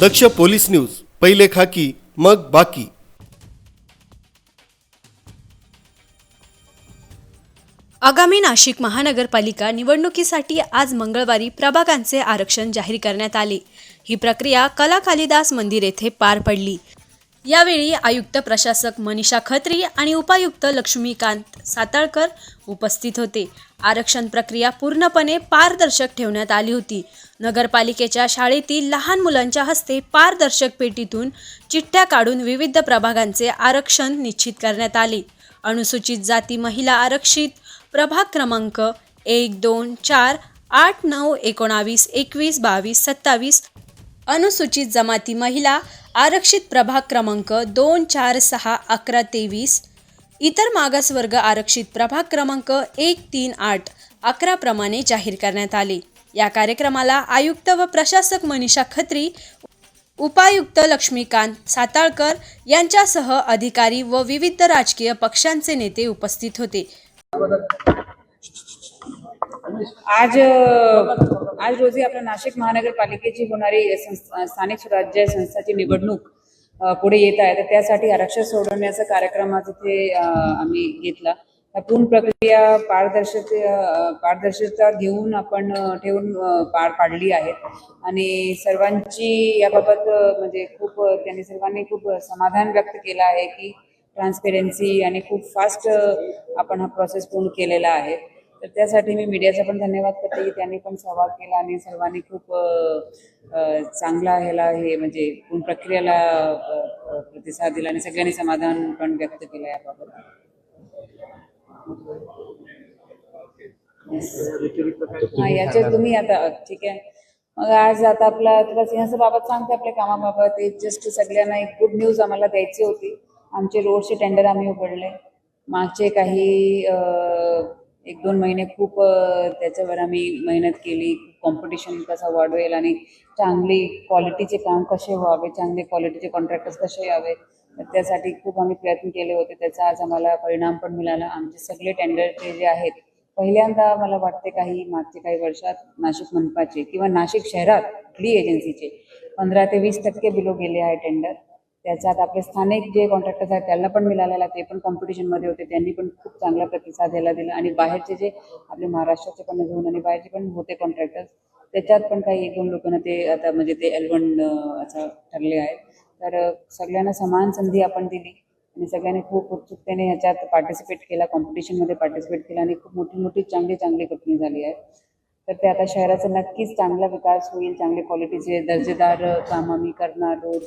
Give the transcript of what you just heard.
दक्ष police news पहिले खाकी मग बाकी. आगामी नाशिक महानगरपालिका निवडणुकीसाठी आज मंगळवारी प्रभागांचे आरक्षण जाहीर करण्यात आले. ही प्रक्रिया कला कालिदास मंदिर येथे पार पडली. यावेळी आयुक्त प्रशासक मनीषा खत्री आणि उपायुक्त लक्ष्मीकांत साताळकर उपस्थित होते. आरक्षण प्रक्रिया पूर्णपणे पारदर्शक ठेवण्यात आली होती. नगरपालिकेच्या शाळेतील लहान मुलांच्या हस्ते पारदर्शक पेटीतून चिठ्ठ्या काढून विविध प्रभागांचे आरक्षण निश्चित करण्यात आले. अनुसूचित जाती महिला आरक्षित प्रभाग क्रमांक एक दोन चार आठ नऊ एकोणावीस एकवीस बावीस सत्तावीस अनुसूचित जमाती महिला आरक्षित प्रभाग क्रमांक दोन चार सहा अकरा तेवीस इतर मागासवर्ग आरक्षित प्रभाग क्रमांक एक तीन आठ अकराप्रमाणे जाहीर करण्यात आले. या कार्यक्रमाला आयुक्त व प्रशासक मनीषा खत्री उपायुक्त लक्ष्मीकांत साताळकर यांच्यासह अधिकारी व विविध राजकीय पक्षांचे नेते उपस्थित होते. आज आज रोजी आपल्या नाशिक महानगरपालिकेची होणारी संस्था- स्थानिक स्वराज्य संस्थाची निवडणूक पुढे येत आहे. तर त्यासाठी आरक्षण सोडवण्याचा कार्यक्रम आज इथे आम्ही घेतला. पूर्ण प्रक्रिया पारदर्शक पारदर्शकता घेऊन आपण ठेवून पार पाडली आहे. आणि सर्वांची याबाबत म्हणजे खूप त्यांनी सर्वांनी खूप समाधान व्यक्त केलं आहे की ट्रान्सपेरन्सी आणि खूप फास्ट आपण हा प्रोसेस पूर्ण केलेला आहे. तर त्यासाठी मी मीडियाचा पण धन्यवाद करते की त्यांनी पण सहभाग केला आणि सर्वांनी खूप चांगला ह्याला हे म्हणजे पूर्ण प्रक्रियेला प्रतिसाद दिला आणि सगळ्यांनी समाधान पण व्यक्त केलं याबाबत. हा याच्यात तुम्ही आता ठीक आहे. मग आज आता आपला तुला सिंहासाबाबत सांगते आपल्या कामाबाबत. एक जस्ट सगळ्यांना एक गुड न्यूज आम्हाला द्यायची होती. आमचे रोडचे टेंडर आम्ही उघडले. मागचे काही एक दोन महिने खूप त्याच्यावर आम्ही मेहनत केली. कॉम्पिटिशन कसं वाढवेल आणि चांगली क्वालिटीचे काम कसे व्हावे चांगले क्वालिटीचे कॉन्ट्रॅक्टर्स कसे यावे त्यासाठी खूप आम्ही प्रयत्न केले होते. त्याचा आज आम्हाला परिणाम पण मिळाला. आमचे सगळे टेंडरचे जे आहेत पहिल्यांदा मला वाटते काही मागचे काही वर्षात नाशिक मनपाचे किंवा नाशिक शहरात कुठली एजन्सीचे पंधरा ते वीस टक्के बिलो गेले आहे टेंडर त्याच्यात आपले स्थानिक जे कॉन्ट्रॅक्टर्स आहेत त्यांना पण मिळालेला ते पण कॉम्पिटिशनमध्ये होते. त्यांनी पण खूप चांगला प्रतिसाद यायला दिला. आणि बाहेरचे जे आपले महाराष्ट्राचे पण घेऊन आणि बाहेरचे पण होते कॉन्ट्रॅक्टर्स त्याच्यात पण काही एक दोन लोकांना ते आता म्हणजे ते एलवण असं ठरले आहेत. तर सगळ्यांना समान संधी आपण दिली. आणि सगळ्यांनी खूप उत्सुकतेने ह्याच्यात पार्टिसिपेट केला कॉम्पिटिशनमध्ये पार्टिसिपेट केला आणि खूप मोठी मोठी चांगली चांगली कंपनी झाली आहे. तर ते आता शहराचा नक्कीच चांगला विकास होईल चांगले क्वालिटीचे दर्जेदार काम आम्ही करणार रोड